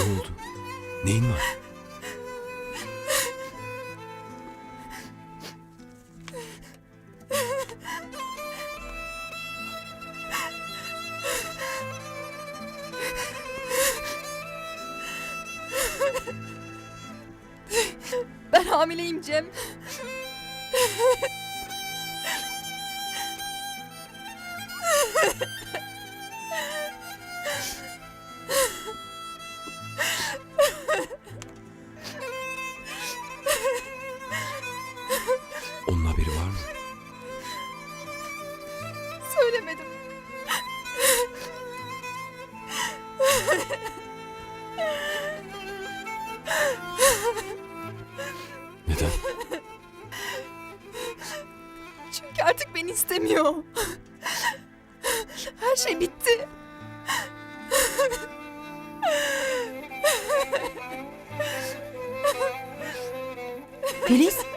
Ne oldu? Neyin var? Ben hamileyim Cem. Neden? Çünkü artık beni istemiyor. Her şey bitti. Filiz.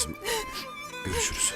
Lazım. Görüşürüz.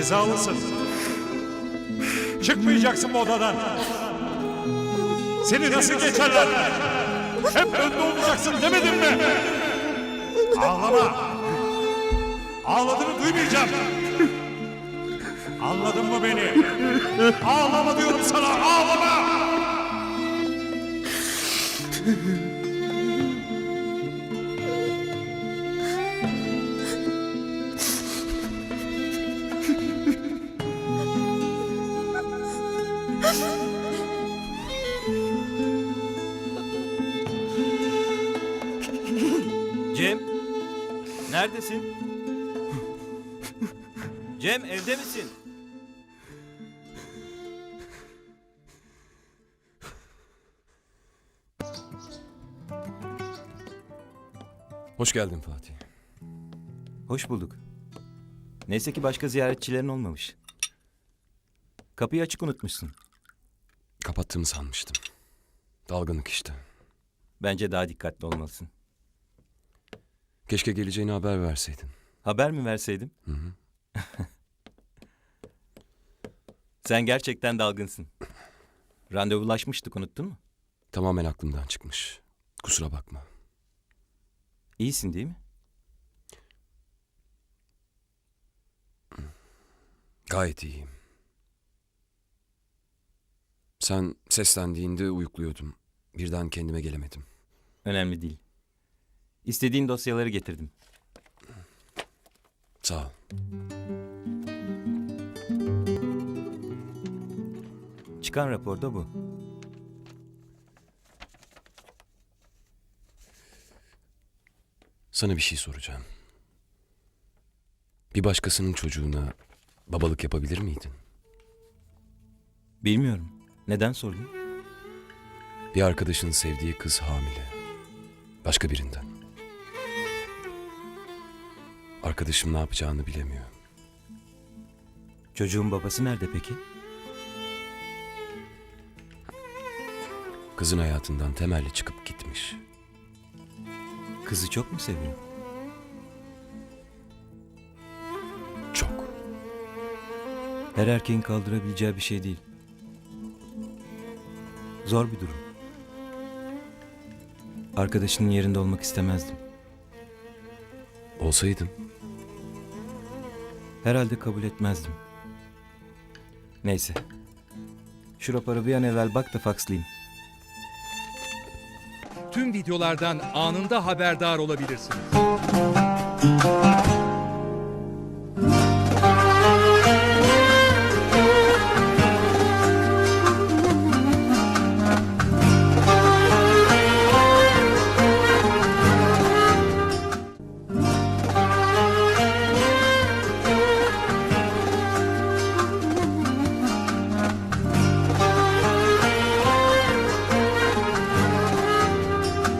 Cezalısın. Çıkmayacaksın bu odadan. Seni nasıl geçerler? Hep önde olacaksın demedim mi? Ağlama. Ağladığını duymayacağım. Anladın mı beni? Ağlama diyorum sana, ağlama! Neredesin? Cem evde misin? Hoş geldin Fatih. Hoş bulduk. Neyse ki başka ziyaretçilerin olmamış. Kapıyı açık unutmuşsun. Kapattığımı sanmıştım. Dalgınlık işte. Bence daha dikkatli olmalısın. Keşke geleceğini haber verseydin. Haber mi verseydim? Hı hı. Sen gerçekten dalgınsın. Randevulaşmıştık unuttun mu? Tamamen aklımdan çıkmış. Kusura bakma. İyisin değil mi? Gayet iyiyim. Sen seslendiğinde uyukluyordum. Birden kendime gelemedim. Önemli değil. İstediğin dosyaları getirdim. Sağ ol. Çıkan raporda bu. Sana bir şey soracağım. Bir başkasının çocuğuna babalık yapabilir miydin? Bilmiyorum. Neden sordun? Bir arkadaşının sevdiği kız hamile. Başka birinden. Arkadaşım ne yapacağını bilemiyor. Çocuğun babası nerede peki? Kızın hayatından temelli çıkıp gitmiş. Kızı çok mu seviyor? Çok. Her erkeğin kaldırabileceği bir şey değil. Zor bir durum. Arkadaşının yerinde olmak istemezdim. Olsaydın Herhalde kabul etmezdim. Neyse. Şu raporu bir an evvel bak da fakslayayım. tüm videolardan anında haberdar olabilirsiniz.